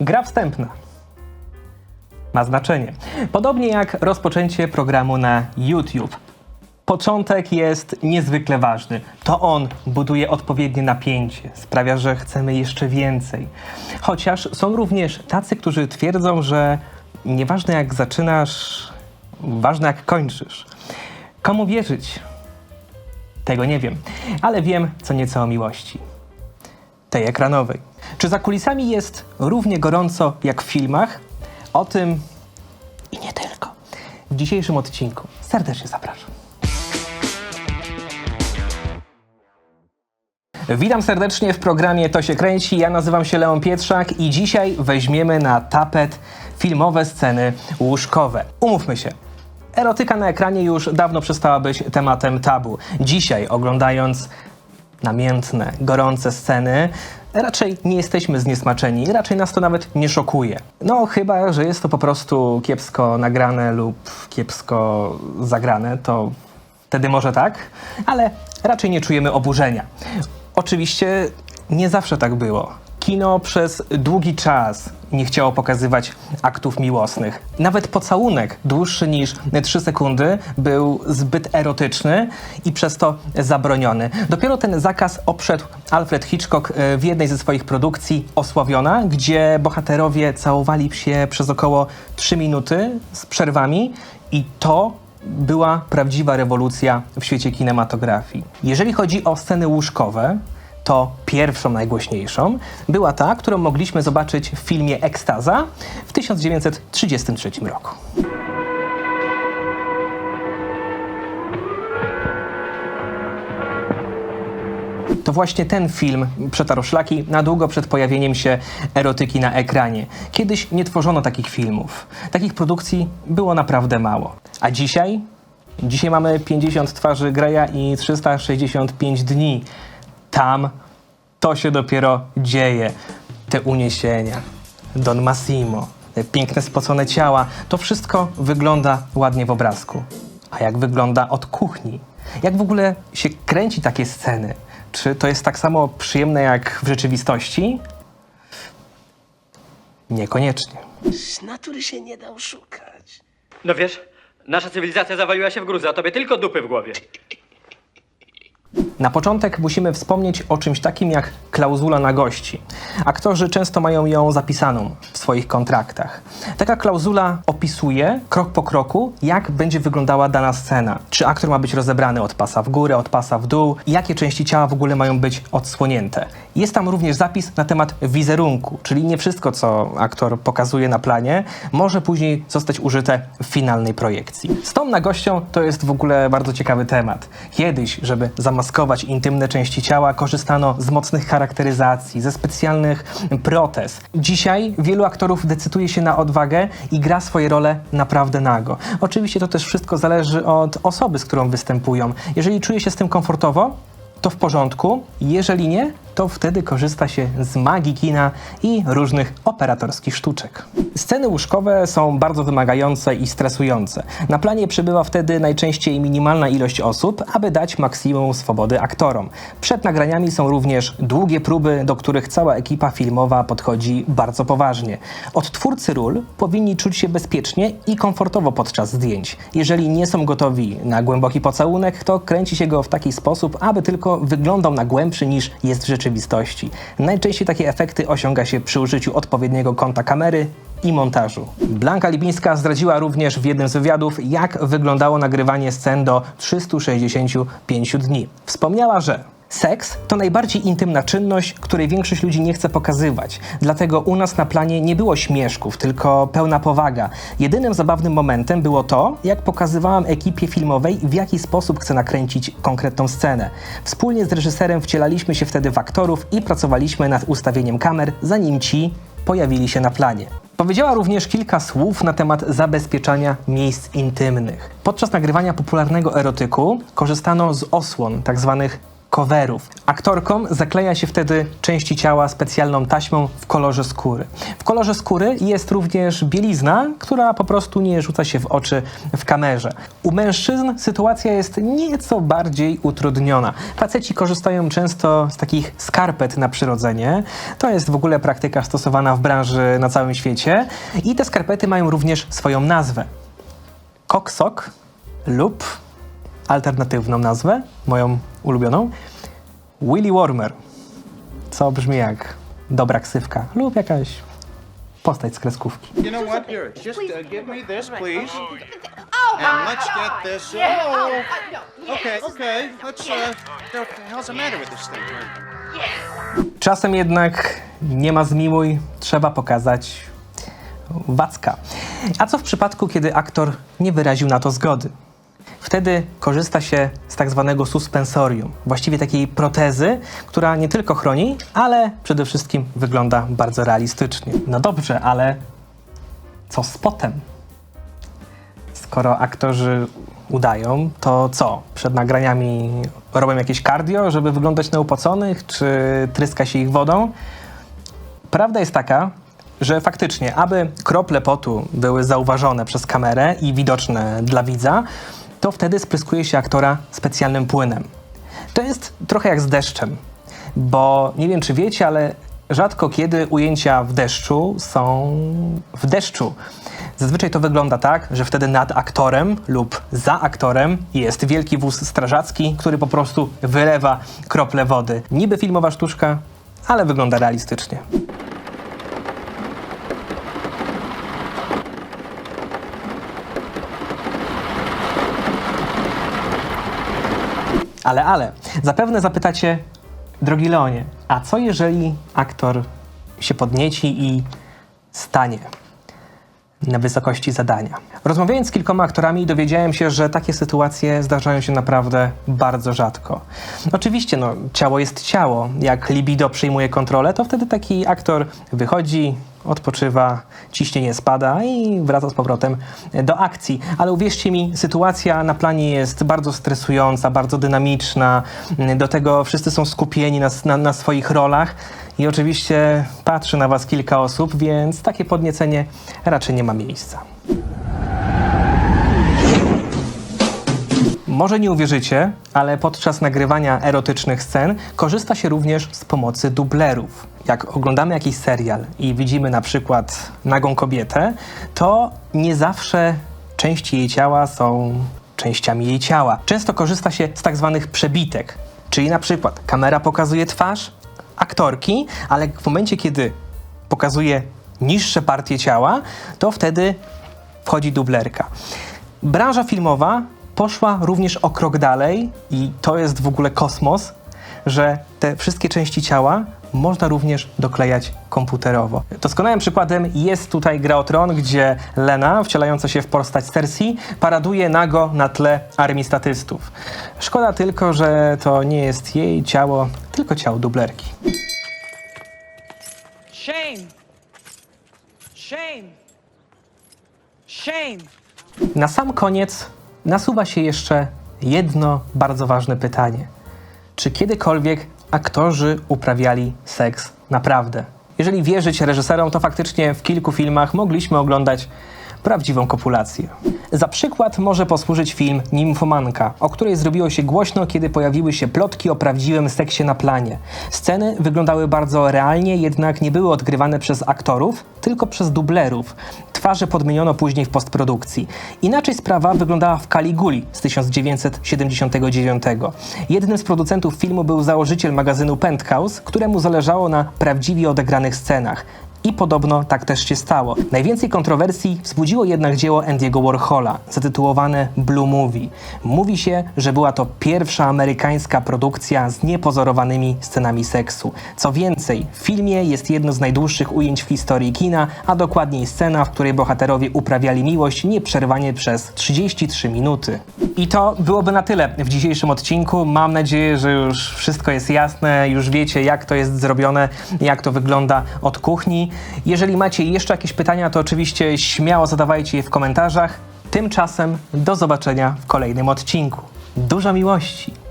Gra wstępna ma znaczenie. Podobnie jak rozpoczęcie programu na YouTube. Początek jest niezwykle ważny. To on buduje odpowiednie napięcie, sprawia, że chcemy jeszcze więcej. Chociaż są również tacy, którzy twierdzą, że nieważne jak zaczynasz, ważne jak kończysz. Komu wierzyć? Tego nie wiem, ale wiem co nieco o miłości. Tej ekranowej. Czy za kulisami jest równie gorąco jak w filmach? O tym i nie tylko. W dzisiejszym odcinku serdecznie zapraszam. Witam serdecznie w programie To się kręci. Ja nazywam się Leon Pietrzak i dzisiaj weźmiemy na tapet filmowe sceny łóżkowe. Umówmy się. Erotyka na ekranie już dawno przestała być tematem tabu. Dzisiaj, oglądając namiętne, gorące sceny, raczej nie jesteśmy zniesmaczeni, raczej nas to nawet nie szokuje. No, chyba, że jest to po prostu kiepsko nagrane lub kiepsko zagrane, to wtedy może tak, ale raczej nie czujemy oburzenia. Oczywiście nie zawsze tak było. Kino przez długi czas nie chciało pokazywać aktów miłosnych. Nawet pocałunek dłuższy niż 3 sekundy był zbyt erotyczny i przez to zabroniony. Dopiero ten zakaz obszedł Alfred Hitchcock e, w jednej ze swoich produkcji Osławiona, gdzie bohaterowie całowali się przez około 3 minuty z przerwami i to była prawdziwa rewolucja w świecie kinematografii. Jeżeli chodzi o sceny łóżkowe, to pierwszą najgłośniejszą była ta, którą mogliśmy zobaczyć w filmie Ekstaza w 1933 roku. To właśnie ten film przetarł szlaki na długo przed pojawieniem się erotyki na ekranie. Kiedyś nie tworzono takich filmów. Takich produkcji było naprawdę mało. A dzisiaj? Dzisiaj mamy 50 twarzy Greya i 365 dni. Tam to się dopiero dzieje. Te uniesienia, Don Massimo, te piękne spocone ciała, to wszystko wygląda ładnie w obrazku. A jak wygląda od kuchni? Jak w ogóle się kręci takie sceny? Czy to jest tak samo przyjemne jak w rzeczywistości? Niekoniecznie. Z natury się nie da oszukać. No wiesz, nasza cywilizacja zawaliła się w gruzę, a tobie tylko dupy w głowie. Na początek musimy wspomnieć o czymś takim jak klauzula na gości. Aktorzy często mają ją zapisaną w swoich kontraktach. Taka klauzula opisuje krok po kroku, jak będzie wyglądała dana scena. Czy aktor ma być rozebrany od pasa w górę, od pasa w dół, jakie części ciała w ogóle mają być odsłonięte. Jest tam również zapis na temat wizerunku, czyli nie wszystko, co aktor pokazuje na planie, może później zostać użyte w finalnej projekcji. Z tą nagością to jest w ogóle bardzo ciekawy temat. Kiedyś, żeby zamaskować intymne części ciała, korzystano z mocnych charakteryzacji, ze specjalnych protez. Dzisiaj wielu aktorów decyduje się na odwagę i gra swoje role naprawdę nago. Oczywiście to też wszystko zależy od osoby, z którą występują. Jeżeli czuje się z tym komfortowo, to w porządku. Jeżeli nie, to wtedy korzysta się z magii kina i różnych operatorskich sztuczek. Sceny łóżkowe są bardzo wymagające i stresujące. Na planie przybywa wtedy najczęściej minimalna ilość osób, aby dać maksimum swobody aktorom. Przed nagraniami są również długie próby, do których cała ekipa filmowa podchodzi bardzo poważnie. Odtwórcy ról powinni czuć się bezpiecznie i komfortowo podczas zdjęć. Jeżeli nie są gotowi na głęboki pocałunek, to kręci się go w taki sposób, aby tylko wyglądał na głębszy niż jest w rzeczywistości. Najczęściej takie efekty osiąga się przy użyciu odpowiedniego kąta kamery i montażu. Blanka Lipińska zdradziła również w jednym z wywiadów, jak wyglądało nagrywanie scen do 365 dni. Wspomniała, że Seks to najbardziej intymna czynność, której większość ludzi nie chce pokazywać. Dlatego u nas na planie nie było śmieszków, tylko pełna powaga. Jedynym zabawnym momentem było to, jak pokazywałam ekipie filmowej, w jaki sposób chcę nakręcić konkretną scenę. Wspólnie z reżyserem wcielaliśmy się wtedy w aktorów i pracowaliśmy nad ustawieniem kamer, zanim ci pojawili się na planie. Powiedziała również kilka słów na temat zabezpieczania miejsc intymnych. Podczas nagrywania popularnego erotyku korzystano z osłon, tak zwanych coverów. Aktorkom zakleja się wtedy części ciała specjalną taśmą w kolorze skóry. W kolorze skóry jest również bielizna, która po prostu nie rzuca się w oczy w kamerze. U mężczyzn sytuacja jest nieco bardziej utrudniona. Faceci korzystają często z takich skarpet na przyrodzenie. To jest w ogóle praktyka stosowana w branży na całym świecie. I te skarpety mają również swoją nazwę. Koksok lub alternatywną nazwę, moją ulubioną, Willy Warmer, co brzmi jak dobra ksywka lub jakaś postać z kreskówki. You know what? Here, just uh, give me this, please. And let's get this. Oh, okay, okay. Let's. Uh, what the hell's the matter with this thing? Czasem jednak nie ma zmiłuj, trzeba pokazać wacka. A co w przypadku, kiedy aktor nie wyraził na to zgody? Wtedy korzysta się z tak zwanego suspensorium, właściwie takiej protezy, która nie tylko chroni, ale przede wszystkim wygląda bardzo realistycznie. No dobrze, ale co z potem? Skoro aktorzy udają, to co? Przed nagraniami robią jakieś cardio, żeby wyglądać na upoconych, czy tryska się ich wodą? Prawda jest taka, że faktycznie, aby krople potu były zauważone przez kamerę i widoczne dla widza, to wtedy spryskuje się aktora specjalnym płynem. To jest trochę jak z deszczem, bo nie wiem czy wiecie, ale rzadko kiedy ujęcia w deszczu są w deszczu. Zazwyczaj to wygląda tak, że wtedy nad aktorem lub za aktorem jest wielki wóz strażacki, który po prostu wylewa krople wody. Niby filmowa sztuczka, ale wygląda realistycznie. Ale, ale, zapewne zapytacie, drogi Leonie, a co jeżeli aktor się podnieci i stanie na wysokości zadania? Rozmawiając z kilkoma aktorami dowiedziałem się, że takie sytuacje zdarzają się naprawdę bardzo rzadko. Oczywiście, no, ciało jest ciało. Jak libido przyjmuje kontrolę, to wtedy taki aktor wychodzi, odpoczywa, ciśnienie spada i wraca z powrotem do akcji. Ale uwierzcie mi, sytuacja na planie jest bardzo stresująca, bardzo dynamiczna. Do tego wszyscy są skupieni na, na, na swoich rolach i oczywiście patrzy na was kilka osób, więc takie podniecenie raczej nie ma miejsca. Może nie uwierzycie, ale podczas nagrywania erotycznych scen korzysta się również z pomocy dublerów. Jak oglądamy jakiś serial i widzimy na przykład nagą kobietę, to nie zawsze części jej ciała są częściami jej ciała. Często korzysta się z tak zwanych przebitek, czyli na przykład kamera pokazuje twarz aktorki, ale w momencie, kiedy pokazuje niższe partie ciała, to wtedy wchodzi dublerka. Branża filmowa poszła również o krok dalej i to jest w ogóle kosmos, że te wszystkie części ciała można również doklejać komputerowo. Doskonałym przykładem jest tutaj Gra o Tron, gdzie Lena, wcielająca się w postać Cersei, paraduje nago na tle armii statystów. Szkoda tylko, że to nie jest jej ciało, tylko ciało dublerki. Shame. Shame. Shame. Na sam koniec nasuwa się jeszcze jedno bardzo ważne pytanie. Czy kiedykolwiek aktorzy uprawiali seks naprawdę? Jeżeli wierzyć reżyserom, to faktycznie w kilku filmach mogliśmy oglądać prawdziwą kopulację. Za przykład może posłużyć film Nimfomanka, o której zrobiło się głośno, kiedy pojawiły się plotki o prawdziwym seksie na planie. Sceny wyglądały bardzo realnie, jednak nie były odgrywane przez aktorów, tylko przez dublerów. Twarze podmieniono później w postprodukcji. Inaczej sprawa wyglądała w Caliguli z 1979. Jednym z producentów filmu był założyciel magazynu Penthouse, któremu zależało na prawdziwie odegranych scenach. I podobno tak też się stało. Najwięcej kontrowersji wzbudziło jednak dzieło Andy'ego Warhola, zatytułowane Blue Movie. Mówi się, że była to pierwsza amerykańska produkcja z niepozorowanymi scenami seksu. Co więcej, w filmie jest jedno z najdłuższych ujęć w historii kina, a dokładniej scena, w której bohaterowie uprawiali miłość nieprzerwanie przez 33 minuty. I to byłoby na tyle w dzisiejszym odcinku. Mam nadzieję, że już wszystko jest jasne, już wiecie, jak to jest zrobione, jak to wygląda od kuchni. Jeżeli macie jeszcze jakieś pytania, to oczywiście śmiało zadawajcie je w komentarzach. Tymczasem do zobaczenia w kolejnym odcinku. Dużo miłości!